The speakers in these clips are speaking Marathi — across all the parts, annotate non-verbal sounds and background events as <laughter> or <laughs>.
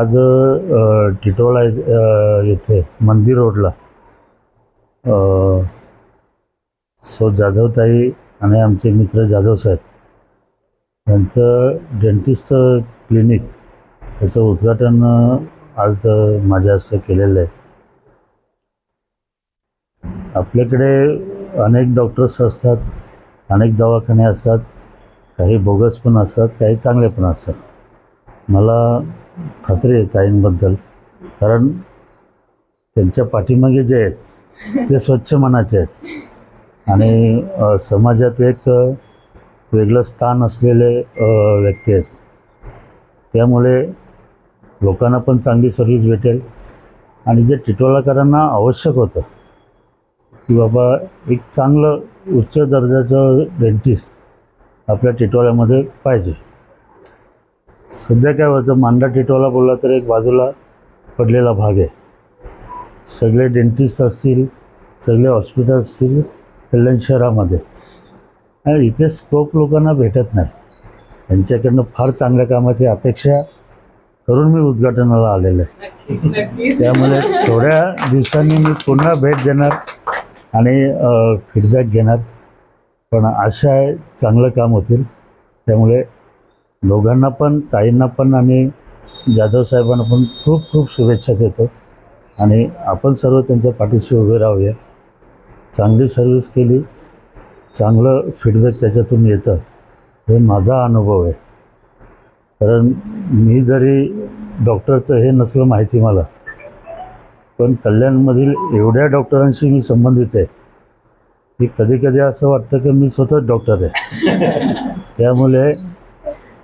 आज अ, टिटोळा येथे- मंदिर रोडला सो जाधवताई आणि आमचे मित्र जाधव साहेब यांचं डेंटिस्टचं क्लिनिक त्याचं उद्घाटन आज माझ्या हस्ते केलेलं आहे. आपल्याकडे अनेक डॉक्टर्स असतात अनेक दवाखाने असतात काही बोगस पण असतात काही चांगले पण असतात. मला खात्री आहे ताईंबद्दल. कारण त्यांच्या पाठीमागे जे आहेत ते स्वच्छ मनाचे आहेत. आणि समाजात एक वेगळं स्थान असलेले व्यक्ती आहेत. त्यामुळे लोकांना पण चांगली सर्व्हिस भेटेल. आणि जे टिटोलाकरांना आवश्यक होतं की बाबा एक चांगलं उच्च दर्जाचं डेंटिस्ट आपल्या टिटोळ्यामध्ये पाहिजे. सध्या काय होतं मांडा टिटवाला बोलला तर एक बाजूला पडलेला भाग आहे. सगळे डेंटिस्ट असतील सगळे हॉस्पिटल असतील कल्याण शहरामध्ये. आणि इथे स्कोप लोकांना भेटत नाही. त्यांच्याकडनं फार चांगल्या कामाची अपेक्षा करून मी उद्घाटनाला आलेलं आहे. त्यामुळे थोड्या दिवसांनी मी पुन्हा भेट देणार आणि फीडबॅक घेणार. पण आशा आहे चांगलं काम होतील. त्यामुळे दोघांना पण ताईंना पण आणि जाधव साहेबांना पण खूप खूप शुभेच्छा देतो. आणि आपण सर्व त्यांच्या पाठीशी उभे राहूया. चांगली सर्व्हिस केली. चांगलं फीडबॅक त्याच्यातून येतं. हे माझा अनुभव आहे. कारण मी जरी डॉक्टरचं हे नसलं माहिती मला पण कल्याणमधील एवढ्या डॉक्टरांशी मी संबंधित आहे की कधी कधी असं वाटतं की मी स्वतःच डॉक्टर आहे. <laughs> त्यामुळे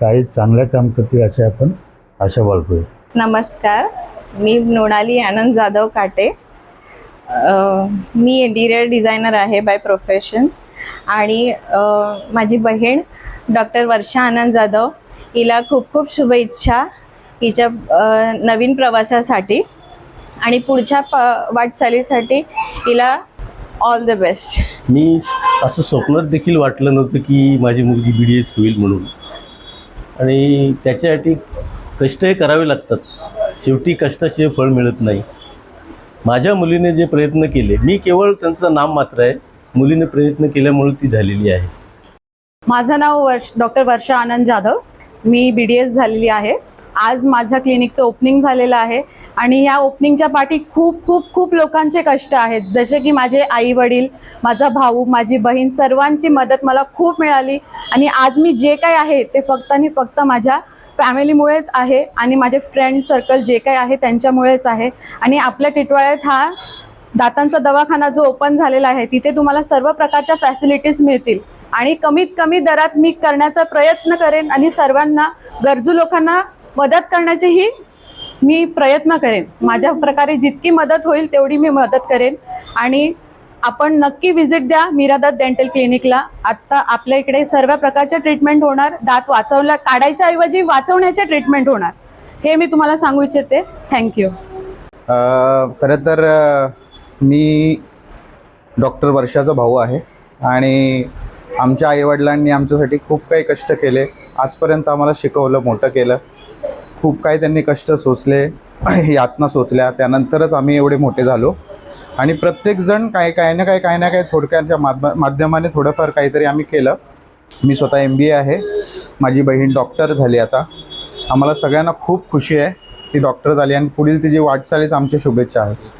काही चांगल्या काम करतील अशी आपण आशा बाळगूया नमस्कार. मी मृणाली आनंद जाधव काटे. अ, मी इंटिरियर डिझायनर आहे बाय प्रोफेशन आणि अ, माझी बहीण डॉक्टर वर्षा आनंद जाधव हिला खूप खूप शुभेच्छा हिच्या अ, नवीन प्रवासासाठी. आणि पुढच्या प वाटचालीसाठी हिला ऑल द बेस्ट मी असं स्वप्नात देखील वाटलं नव्हतं की माझी मुलगी बी डी एस होईल म्हणून. आणि त्याच्यासाठी कष्टही करावे लागतात. शेवटी कष्टाशिवाय फळ मिळत नाही. माझ्या मुलीने जे प्रयत्न केले मी केवळ त्यांचं नाम मात्र आहे. मुलीने प्रयत्न केल्यामुळे ती झालेली आहे. माझं नाव वर्ष डॉक्टर वर्षा आनंद जाधव. मी बी डी एस झालेली आहे. आज माझ्या क्लिनिकचं ओपनिंग झालेलं आहे आणि ह्या ओपनिंगच्या पाठी खूप खूप खूप लोकांचे कष्ट आहेत. जसे की माझे आई वडील माझा भाऊ माझी बहीण सर्वांची मदत मला खूप मिळाली आणि आज मी जे काय आहे ते फक्त आणि फक्त माझ्या फॅमिलीमुळेच आहे आणि माझे फ्रेंड सर्कल जे काही आहे त्यांच्यामुळेच आहे. आणि आपल्या टिटवाळ्यात हा दातांचा दवाखाना जो ओपन झालेला आहे तिथे तुम्हाला सर्व प्रकारच्या फॅसिलिटीज मिळतील. आणि कमीत कमी दरात मी करण्याचा प्रयत्न करेन आणि सर्वांना गरजू लोकांना मदत करण्याचेही मी प्रयत्न करेन. माझ्या प्रकारे जितकी मदत होईल तेवढी मी मदत करेन. आणि आपण नक्की व्हिजिट द्या मीरादत डेंटल क्लिनिकला आत्ता आपल्या इकडे सर्व प्रकारच्या ट्रीटमेंट होणार. दात वाचवल्या काढायच्या ऐवजी वाचवण्याच्या ट्रीटमेंट होणार. हे मी तुम्हाला सांगू इच्छिते. थँक्यू खरं तर मी डॉक्टर वर्षाचा भाऊ आहे. आणि आमच्या आईवडिलांनी आमच्यासाठी खूप काही कष्ट केले. आजपर्यंत आम्हाला शिकवलं मोठं केलं. खूप काही त्यांनी कष्ट सोचले <clears throat> यातना सोचल्या त्यानंतरच आम्ही एवढे मोठे झालो. आणि प्रत्येकजण काय काय ना काय काय ना काय थोडक्याच्या माध्य माध्यमाने थोडंफार काहीतरी आम्ही केलं. मी स्वतः एम बी ए आहे. माझी बहीण डॉक्टर झाली आता. आम्हाला सगळ्यांना खूप खुशी आहे. ती डॉक्टर झाली आणि पुढील तिची वाटचालीच आमच्या शुभेच्छा आहेत.